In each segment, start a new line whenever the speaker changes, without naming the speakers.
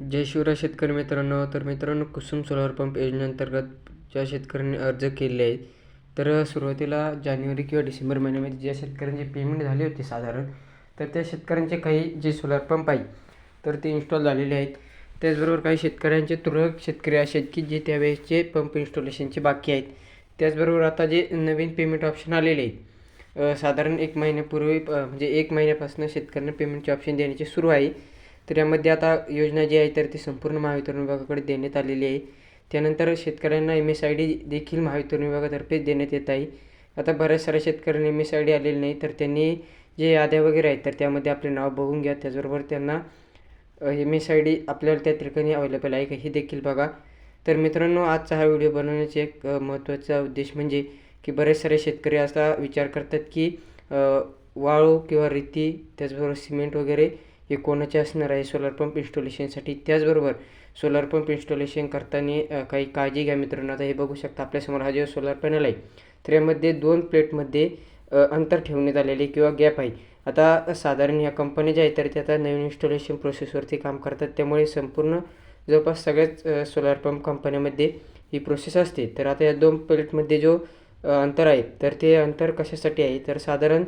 जय शिवराय शेतकरी मित्रांनो तर मित्रांनो कुसुम सोलार पंप योजनेअंतर्गत ज्या शेतकऱ्यांनी अर्ज केले आहेत तर सुरुवातीला जानेवारी किंवा डिसेंबर महिन्यामध्ये ज्या शेतकऱ्यांचे पेमेंट झाले होते साधारण तर त्या शेतकऱ्यांचे काही जे सोलार पंप आहे तर ते इन्स्टॉल झालेले आहेत. त्याचबरोबर काही शेतकऱ्यांचे तुरळक शेतकरी असे आहेत की जे त्यावेळेसचे पंप इन्स्टॉलेशनचे बाकी आहेत. त्याचबरोबर आता जे नवीन पेमेंट ऑप्शन आलेले आहेत साधारण एक महिन्यापूर्वी म्हणजे एक महिन्यापासून शेतकऱ्यांना पेमेंटचे ऑप्शन देण्याची सुरू आहे. तर यामध्ये आता योजना जी आहे तर ती संपूर्ण महावितरण विभागाकडे देण्यात आलेली आहे. त्यानंतर शेतकऱ्यांना एम एस आय डी देखील महावितरण विभागातर्फे देण्यात येत आहे. आता बऱ्याच साऱ्या शेतकऱ्यांना एम एस आय डी आलेली नाही तर त्यांनी जे याद्या वगैरे आहेत तर त्यामध्ये आपले नाव बघून घ्या. त्याचबरोबर त्यांना एम एस आय डी आपल्याला त्या ठिकाणी अवेलेबल आहे का हे देखील बघा. तर मित्रांनो आजचा हा व्हिडिओ बनवण्याचा एक महत्त्वाचा उद्देश म्हणजे की बरेच सारे शेतकरी असा विचार करतात की वाळू किंवा रेती त्याचबरोबर सिमेंट वगैरे हे कोणाचे असणार आहे? सोलार पंप इन्स्टॉलेशनसाठी त्याचबरोबर सोलार पंप इन्स्टॉलेशन करताना काही काळजी घ्या मित्रांनो. आता हे बघू शकता आपल्यासमोर हा जो सोलार पॅनल आहे तर यामध्ये दोन प्लेटमध्ये अंतर ठेवण्यात आलेले किंवा गॅप आहे. आता साधारण ह्या कंपन्या ज्या आहेत तर त्या आता नवीन इन्स्टॉलेशन प्रोसेसवरती काम करतात. त्यामुळे संपूर्ण जवळपास सगळ्याच सोलार पंप कंपन्यामध्ये ही प्रोसेस असते. तर आता या दोन प्लेटमध्ये जो अंतर आहे तर ते अंतर कशासाठी आहे? तर साधारण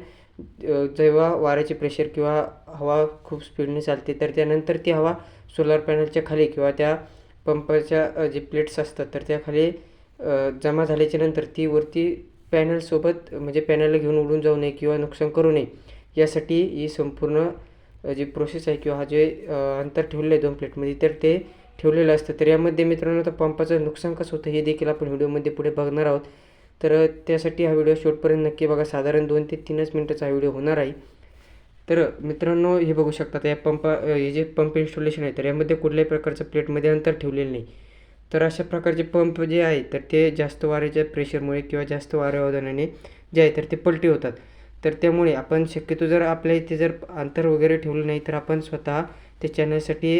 जेव्हा वाऱ्याचे प्रेशर किंवा हवा खूप स्पीडने चालते तर त्यानंतर ती हवा सोलार पॅनलच्या खाली किंवा त्या पंपाच्या जे प्लेट्स असतात तर त्याखाली जमा झाल्याच्यानंतर ती वरती पॅनलसोबत म्हणजे पॅनलला घेऊन उडून जाऊ नये किंवा नुकसान करू नये यासाठी ही संपूर्ण जी प्रोसेस आहे किंवा हा जे अंतर ठेवलेलं आहे दोन प्लेटमध्ये तर ते ठेवलेलं असतं. तर यामध्ये मित्रांनो आता पंपाचं नुकसान कसं होतं हे देखील आपण व्हिडिओमध्ये पुढे बघणार आहोत. तर त्यासाठी हा व्हिडिओ शेवटपर्यंत नक्की बघा. साधारण दोन ते तीनच मिनटाचा हा व्हिडिओ होणार आहे. तर मित्रांनो हे बघू शकता या पंप हे जे पंप इन्स्टॉलेशन आहे तर यामध्ये कुठल्याही प्रकारचं प्लेटमध्ये अंतर ठेवलेलं नाही. तर अशा प्रकारचे पंप जे आहे तर ते जास्त वाऱ्याच्या प्रेशरमुळे किंवा जास्त वाऱ्यावधानाने जे आहे तर ते पलटी होतात. तर त्यामुळे आपण शक्यतो जर आपल्या इथे जर अंतर वगैरे ठेवलं नाही तर आपण स्वतः ते चॅनलसाठी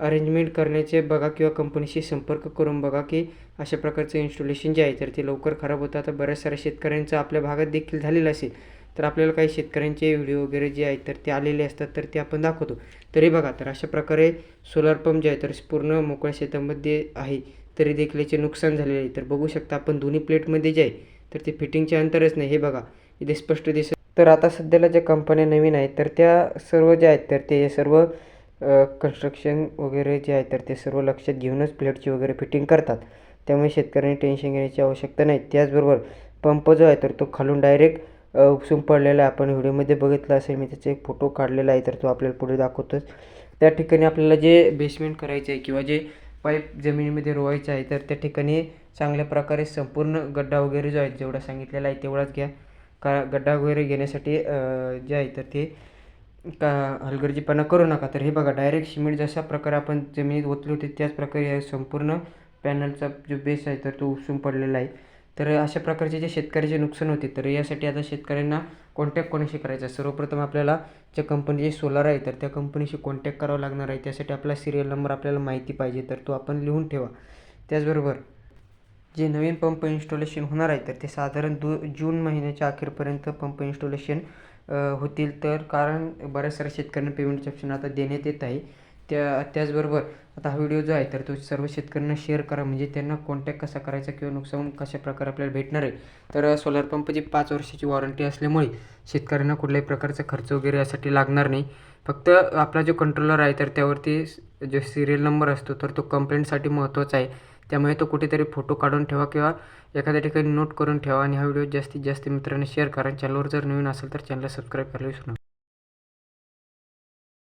अरेंजमेंट करण्याचे बघा किंवा कंपनीशी संपर्क करून बघा की अशा प्रकारचं इन्स्टॉलेशन जे आहे तर ते लवकर खराब होतं. आता बऱ्याच साऱ्या शेतकऱ्यांचं आपल्या भागात देखील झालेलं असेल तर आपल्याला काही शेतकऱ्यांचे व्हिडिओ वगैरे जे आहेत तर ते आलेले असतात तर ते आपण दाखवतो. तरी बघा तर अशा प्रकारे सोलार पंप जे आहे तर पूर्ण मोकळ्या शेतामध्ये आहे तरी देखील याचे नुकसान झालेले आहे. तर बघू शकता आपण दोन्ही प्लेटमध्ये जे आहे तर ते फिटिंगचे अंतरच नाही. हे बघा इथे स्पष्ट दिसत तर आता सध्याला ज्या कंपन्या नवीन आहेत तर त्या सर्व ज्या आहेत तर ते सर्व कन्स्ट्रक्शन वगैरे जे आहे तर ते सर्व लक्षात घेऊनच प्लेटची वगैरे फिटिंग करतात. त्यामुळे शेतकऱ्यांनी टेन्शन घेण्याची आवश्यकता नाही. त्याचबरोबर पंप जो आहे तर तो खालून डायरेक्ट उपसून पडलेला आहे. आपण व्हिडिओमध्ये बघितला असेल मी त्याचा एक फोटो काढलेला आहे तर तो आपल्याला पुढे दाखवतोच. त्या ठिकाणी आपल्याला जे बेसमेंट करायचं आहे किंवा जे पाईप जमिनीमध्ये रोवायचं आहे तर त्या ठिकाणी चांगल्या प्रकारे संपूर्ण गड्डा वगैरे जो आहे जेवढा सांगितलेला आहे तेवढाच घ्या. का गड्डा वगैरे घेण्यासाठी जे आहे तर ते का हलगर्जीपणा करू नका. तर हे बघा डायरेक्ट सिमेंट जशा प्रकारे आपण जमिनीत ओतले होते त्याच प्रकारे या संपूर्ण पॅनलचा जो बेस आहे तर तो उपसून पडलेला आहे. तर अशा प्रकारचे जे शेतकऱ्याचे नुकसान होते तर यासाठी आता शेतकऱ्यांना कॉन्टॅक्ट कोणाशी करायचा? आहे सर्वप्रथम आपल्याला ज्या कंपनीचे सोलार आहे तर त्या कंपनीशी कॉन्टॅक्ट करावं लागणार आहे. त्यासाठी आपला सिरियल नंबर आपल्याला माहिती पाहिजे तर तो आपण लिहून ठेवा. त्याचबरोबर जे नवीन पंप इन्स्टॉलेशन होणार आहे तर ते साधारण दो जून महिन्याच्या अखेरपर्यंत पंप इन्स्टॉलेशन होतील तर कारण बऱ्याच साऱ्या शेतकऱ्यांना पेमेंटचे ऑप्शन आता देण्यात येत आहे. त्या त्याचबरोबर आता हा व्हिडिओ जो आहे तर तो सर्व शेतकऱ्यांना शेअर करा. म्हणजे त्यांना कॉन्टॅक्ट कसा करायचा किंवा नुकसान कशा प्रकारे आपल्याला भेटणार आहे. तर सोलार पंपची पाच वर्षाची वॉरंटी असल्यामुळे शेतकऱ्यांना कुठल्याही प्रकारचा खर्च वगैरे यासाठी लागणार नाही. फक्त आपला जो कंट्रोलर आहे तर त्यावरती जो सिरियल नंबर असतो तर तो कंप्लेंटसाठी महत्त्वाचा आहे. त्यामुळे तो कुठेतरी फोटो काढून ठेवा किंवा एखाद्या ठिकाणी नोट करून ठेवा. आणि हा व्हिडिओ जास्तीत जास्त मित्रांनी शेअर करा. चॅनलवर जर नवीन असेल तर चॅनलला सबस्क्राईब करायला विसरू नका.